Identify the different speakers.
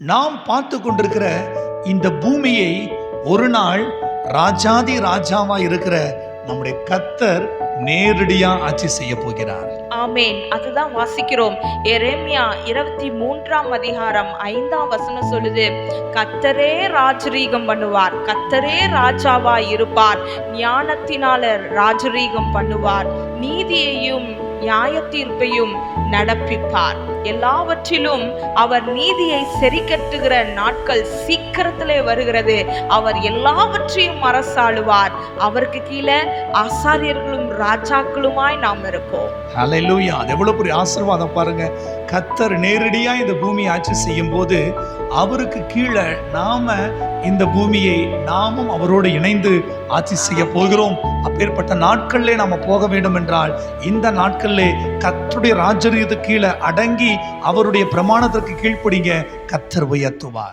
Speaker 1: நாம் பார்த்து கொண்டிருக்கிற இந்த பூமியை ஒரு நாள் ராஜாதி ராஜாவா இருக்கிற நம்முடைய கத்தர் நேரடியா ஆட்சி செய்ய போகிறார்.
Speaker 2: ஆமேன். அதுதான் வாசிக்கிறோம். எரேமியா இருபத்தி மூன்றாம் அதிகாரம் ஐந்தாம் வசனம் சொல்லுது கத்தரே ராஜரீகம் பண்ணுவார். கத்தரே ராஜாவா இருப்பார். ஞானத்தினால ராஜரீகம் பண்ணுவார். நீதியையும் நியாய தீர்ப்பையும் நடப்பிப்பார். எல்லாவற்றிலும் அவர் நீதியை சரிக்கட்டுகிற நாட்கள் சீக்கிரத்திலே வருகிறது. அவர் எல்லாவற்றையும் அரசாளுவார். அவருக்கு கீழே ஆசாரியர்களும் ராஜாக்களுமாய் நாம் இருப்போம்.
Speaker 1: ஹalleluya அது எவ்வளவு பெரிய ஆசீர்வாதம் பாருங்க. கத்தர் நேரடியா இந்த பூமியை ஆட்சி செய்யும் போது அவருக்கு கீழே நாம இந்த பூமியை நாமும் அவரோடு இணைந்து ஆட்சி செய்ய போகிறோம். அப்பேற்பட்ட நாட்களிலே நாம போக வேண்டும் என்றால் இந்த நாட்களிலே கத்தருடைய ராஜரீகத்து கீழே அடங்கி அவருடைய பிரமாணத்திற்கு கீழ்ப்படிங்க. கத்தர் உயர்த்துவார்.